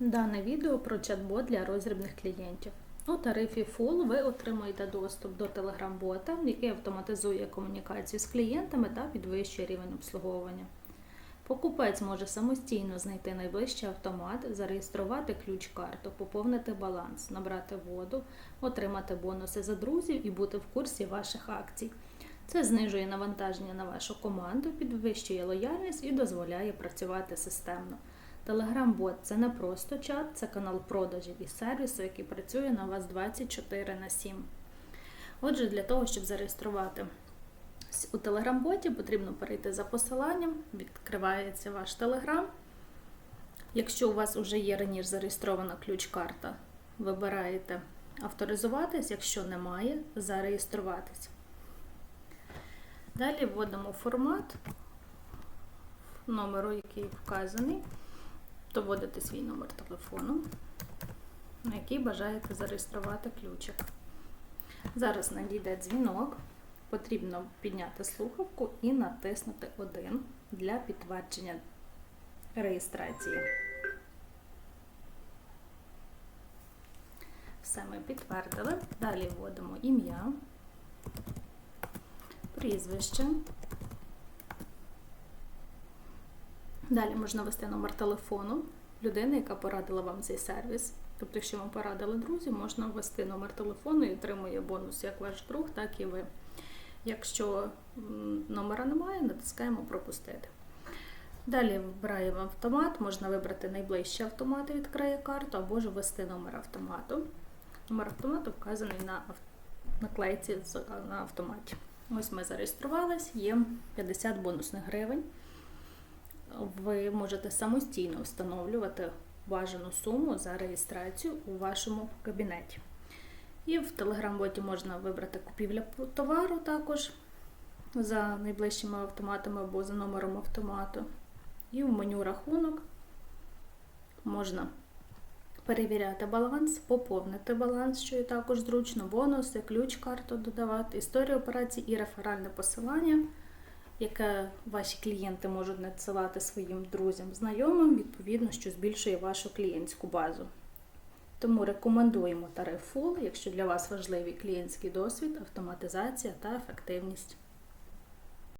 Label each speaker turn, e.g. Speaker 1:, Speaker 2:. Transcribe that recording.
Speaker 1: Дане відео про чат-бот для розрібних клієнтів. У тарифі Full ви отримуєте доступ до Telegram-бота, який автоматизує комунікацію з клієнтами та підвищує рівень обслуговування. Покупець може самостійно знайти найближчий автомат, зареєструвати ключ-карту, поповнити баланс, набрати воду, отримати бонуси за друзів і бути в курсі ваших акцій. Це знижує навантаження на вашу команду, підвищує лояльність і дозволяє працювати системно. Telegram-бот це не просто чат, це канал продажів і сервісу, який працює на вас 24 на 7. Отже, для того, щоб зареєструвати у Telegram-боті, потрібно перейти за посиланням, відкривається ваш Telegram. Якщо у вас вже є раніше зареєстрована ключ-карта, вибираєте авторизуватись, якщо немає, зареєструватись. Далі вводимо формат номеру, який вказаний. Доводите свій номер телефону, на який бажаєте зареєструвати ключик. Зараз надійде дзвінок. Потрібно підняти слухавку і натиснути 1 для підтвердження реєстрації. Все ми підтвердили. Далі вводимо ім'я, прізвище. Далі можна ввести номер телефону людини, яка порадила вам цей сервіс. Тобто, якщо вам порадили друзі, можна ввести номер телефону і отримує бонус як ваш друг, так і ви. Якщо номера немає, натискаємо Пропустити. Далі вибираємо автомат, можна вибрати найближчий автомат і відкриє карту, або ж ввести номер автомату. Номер автомату вказаний на наклейці на автоматі. Ось ми зареєструвались, є 50 бонусних гривень. Ви можете самостійно встановлювати бажану суму за реєстрацію у вашому кабінеті. І в Telegram-боті можна вибрати купівля товару також за найближчими автоматами або за номером автомату. І в меню рахунок можна перевіряти баланс, поповнити баланс, що є також зручно, бонуси, ключ-карту додавати, історію операцій і реферальне посилання, яке ваші клієнти можуть надсилати своїм друзям, знайомим, відповідно, що збільшує вашу клієнтську базу. Тому рекомендуємо тариф Full, якщо для вас важливий клієнтський досвід, автоматизація та ефективність.